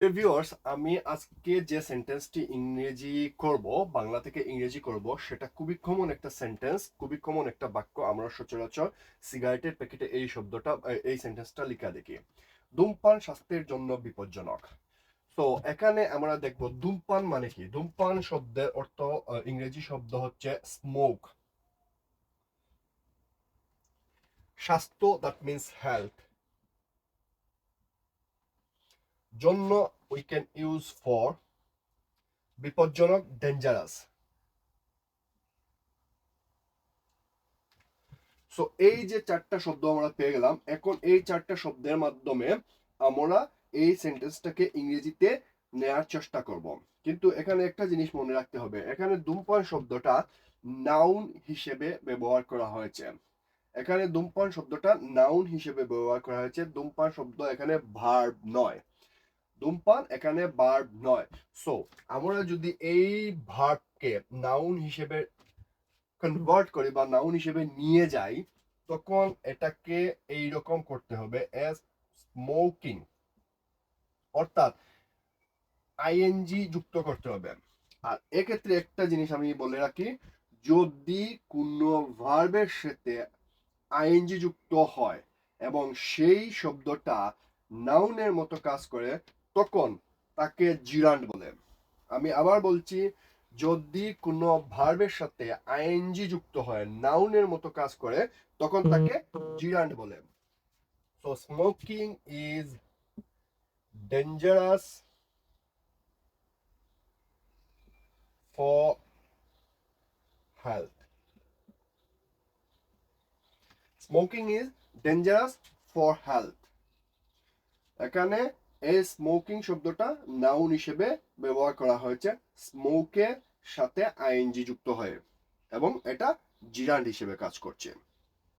Viewers আমি আজকে যে সেন্টেন্সটি ইংরেজি করব, বাংলা থেকে ইংরেজি করব, সেটা খুবই কমন একটা সেন্টেন্স খুবই কমন একটা বাক্য। আমরা সচরাচর সিগারেটের প্যাকেটে এই শব্দটা এই সেন্টেন্সটা লেখা দেখি। ধূমপান স্বাস্থ্যের জন্য বিপজ্জনক। তো এখানে আমরা দেখব ধূমপান মানে কি? ধূমপান শব্দের অর্থ ইংরেজি শব্দ হচ্ছে স্মোক স্বাস্থ্য দ্যাট মিনস হেলথ জন্য উই ক্যান ইউজ ফর বিপজ্জনক ডেঞ্জারাস সো এই যে চারটা শব্দ আমরা পেয়ে গেলাম, এখন এই চারটা শব্দের মাধ্যমে আমরা এই সেন্টেন্সটাকে ইংরেজিতে নেয়ার চেষ্টা করব। কিন্তু এখানে একটা জিনিস মনে রাখতে হবে, এখানে ধূমপান শব্দটা নাউন হিসেবে ব্যবহার করা হয়েছে। এখানে ধূমপান শব্দটা নাউন হিসেবে ব্যবহার করা হয়েছে ধূমপান শব্দ এখানে ভার্ব নয়। ধূমপান এখানে ভার্ব নয়। সো আমরা যদি এই ভার্বকে নাউন হিসেবে কনভার্ট করি বা নাউন হিসেবে নিয়ে যাই, তখন এটাকে এই রকম করতে হবে এস স্মোকিং অর্থাৎ আইএনজি যুক্ত করতে হবে। আর এক্ষেত্রে একটা জিনিস আমি বলে রাখি, যদি কোনো ভার্বের সাথে আইএনজি যুক্ত হয় এবং সেই শব্দটা নাউনের মতো কাজ করে তখন তাকে জিরান্ড বলে। আমি আবার বলছি যদি কোনো ভার্বের সাথে আইএনজি যুক্ত হয় নাউনের মতো কাজ করে তখন তাকে জিরান্ড বলে। So smoking is dangerous for health smoking is dangerous for health এখানে এই স্মোকিং শব্দটা নাউন হিসেবে ব্যবহার করা হয়েছে। স্মোকের সাথে আইএনজি যুক্ত হয়ে এবং এটা জিরান্ড হিসেবে কাজ করছে।